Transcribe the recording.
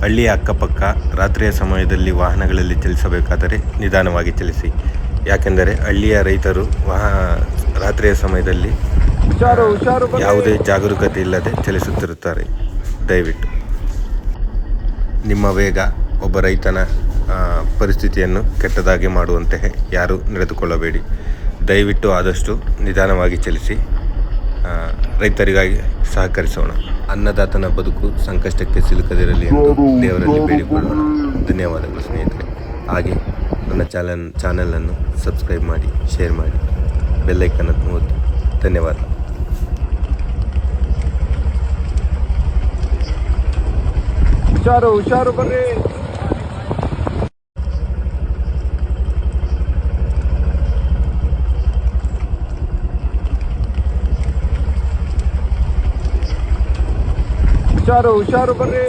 ಹಳ್ಳಿಯ ಅಕ್ಕಪಕ್ಕ ರಾತ್ರಿಯ ಸಮಯದಲ್ಲಿ ವಾಹನಗಳಲ್ಲಿ ಚಲಿಸಬೇಕಾದರೆ ನಿಧಾನವಾಗಿ ಚಲಿಸಿ. ಯಾಕೆಂದರೆ ಹಳ್ಳಿಯ ರೈತರು ವಾಹ ರಾತ್ರಿಯ ಸಮಯದಲ್ಲಿ ಯಾವುದೇ ಜಾಗರೂಕತೆ ಇಲ್ಲದೆ ಚಲಿಸುತ್ತಿರುತ್ತಾರೆ. ದಯವಿಟ್ಟು. ನಿಮ್ಮ ವೇಗ ಒಬ್ಬ ರೈತನ ಪರಿಸ್ಥಿತಿಯನ್ನು ಕೆಟ್ಟದಾಗಿ ಮಾಡುವಂತೆ ಯಾರೂ ನಡೆದುಕೊಳ್ಳಬೇಡಿ. ದಯವಿಟ್ಟು ಆದಷ್ಟು ನಿಧಾನವಾಗಿ ಚಲಿಸಿ. ರೈತರಿಗಾಗಿ ಸಹಕರಿಸೋಣ. ಅನ್ನದಾತನ ಬದುಕು ಸಂಕಷ್ಟಕ್ಕೆ ಸಿಲುಕದಿರಲಿ ಎಂದು ದೇವರಲ್ಲಿ ಬೇಡಿಕೊಳ್ಳೋಣ. ಧನ್ಯವಾದಗಳು ಸ್ನೇಹಿತರೆ. ಹಾಗೆ ನನ್ನ ಚಾನಲ್ ಚಾನಲನ್ನು ಸಬ್ಸ್ಕ್ರೈಬ್ ಮಾಡಿ ಶೇರ್ ಮಾಡಿ. ಬೆಲ್ಲೈಕನ್ನು ಓದಿ ಧನ್ಯವಾದ. ಹುಷಾರು ಹುಷಾರು ಬರ್ರಿ. ಹುಷಾರು ಹುಷಾರು ಬರ್ರಿ